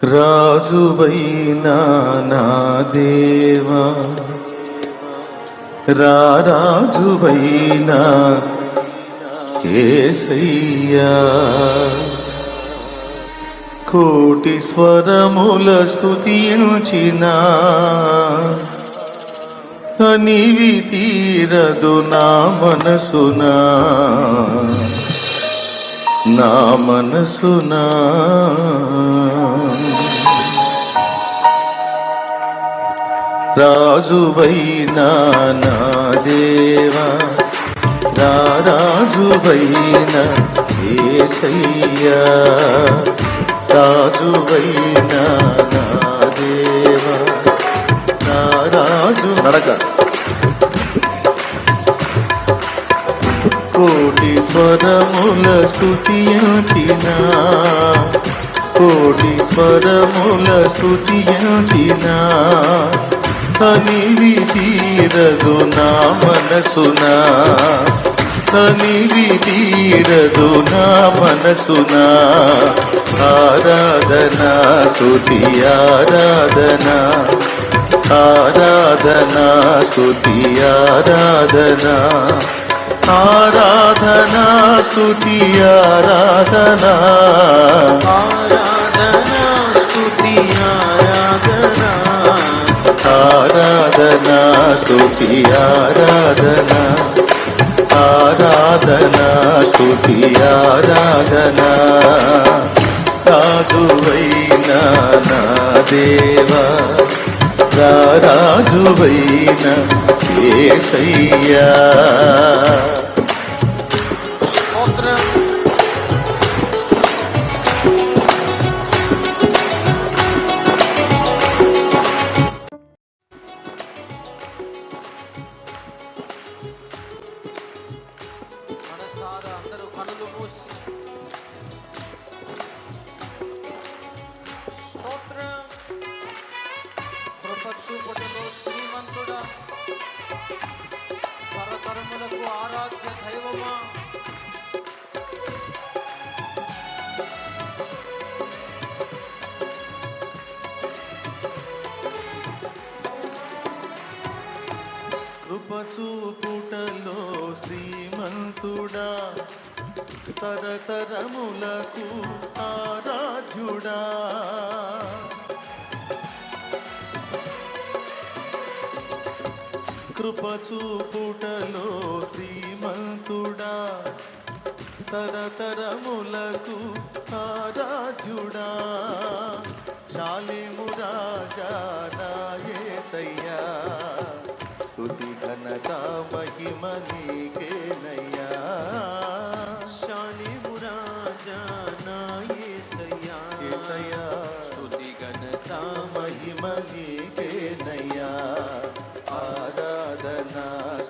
రాజువైనా నా దేవా రారాజువైనా ఏసయ్యా కోటి స్వరముల స్తుతించిన అనివి తీరదు నా మనసునా నా మనసునా. రాజువైనా నా దేవా రాజువైన ఏసయ్యా రాజువైనా నా దేవా రాజు నడక. కోటి స్వరముల స్తుతించిన కోటి స్వరముల స్తుతించిన తనివి తీరదు నా మనసునా. తనివి తీరదు నా మనసునా. ఆరాధనా స్తుతి ఆరాధనా. ఆరాధనా స్తుతి ఆరాధనా. ఆరాధనా స్తుతి ఆరాధనా. స్తుతి ఆరాధన ఆరాధన స్తుతి ఆరాధన. రాజువైన నా దేవా రాజువైన ఏసయ్యా చూపుటలో శ్రీమంతుడా. పరతరములకు ఆరాధ్య దైవమా. కృపచూపుటలో శ్రీమంతుడా. తరతరములకు ఆరాధ్యుడా. కృపచూపుటలో శ్రీమంతుడా. తరతరములకు ఆరాధ్యుడా. శాలిము రాజా నాయసయ్యా స్తుతి ఘనత మహిమ నీకేనయ్యా. శాలి మురాజా నా యేసయ్యా యేసయ్యా. స్తుతి ఘనత మహిమ నీకేనయ్యా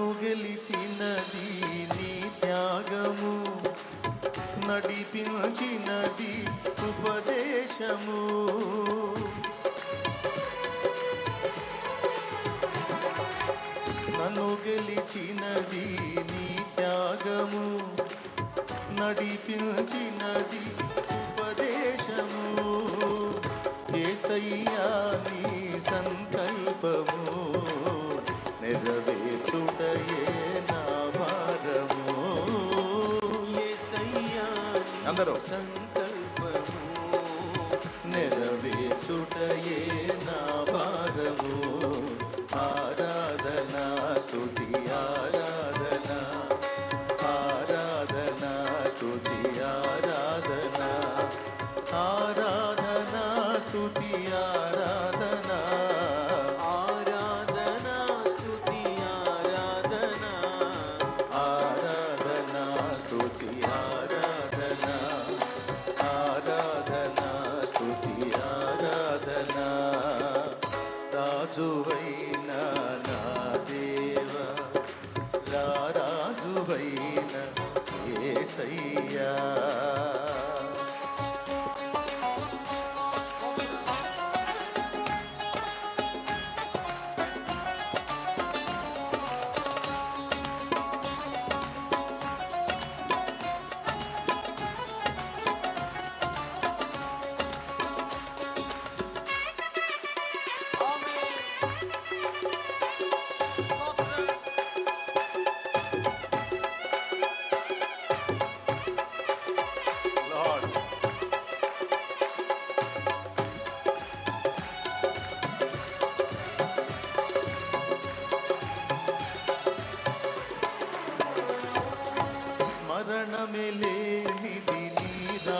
నన్ను గెలిచినది నీ త్యాగము. నడిపించినది ఉపదేశము. నన్ను గెలిచినది నీ త్యాగము. నడిపించినది ఉపదేశము. ఏసయ్యా నీ సంకల్పము. నెరవేర్చుటయే నా భారము అందరూ. సంకల్పము నెరవేర్చుటయే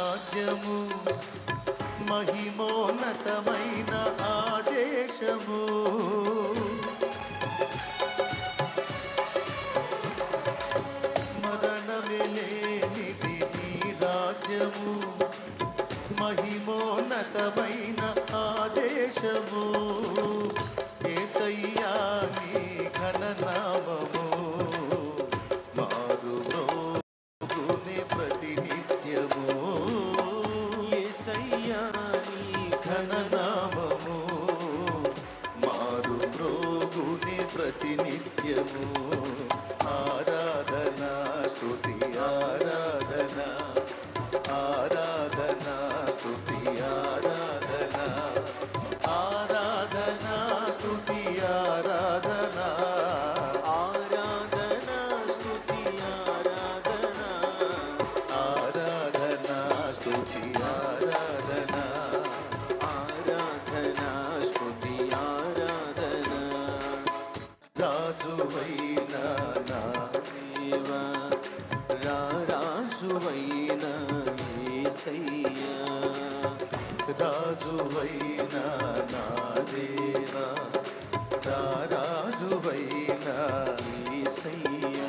రాజ్యము మహిమోన్నతమైన ఆదేశము మరణమిలేనిది నీ రాజ్యము మహిమోన్నతమైన ఆదేశము ఏసయ్యా రాజువైన నా దేవా రారాజువైన యేసయ్యా రాజువైన నా దేవా రాజువైన యేసయ్యా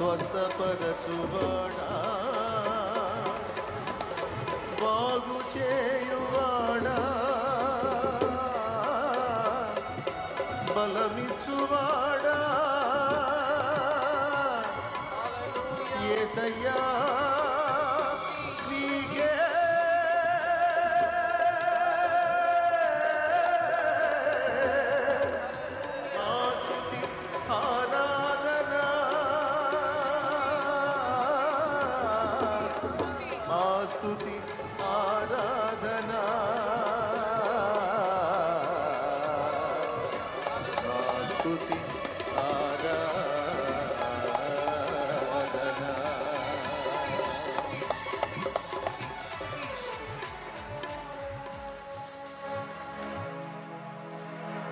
స్వస్థపరచువాడా? బాగు చేయువాడా బలమిచ్చువాడా ఏసయ్యా స్తుతి ఆరాధనా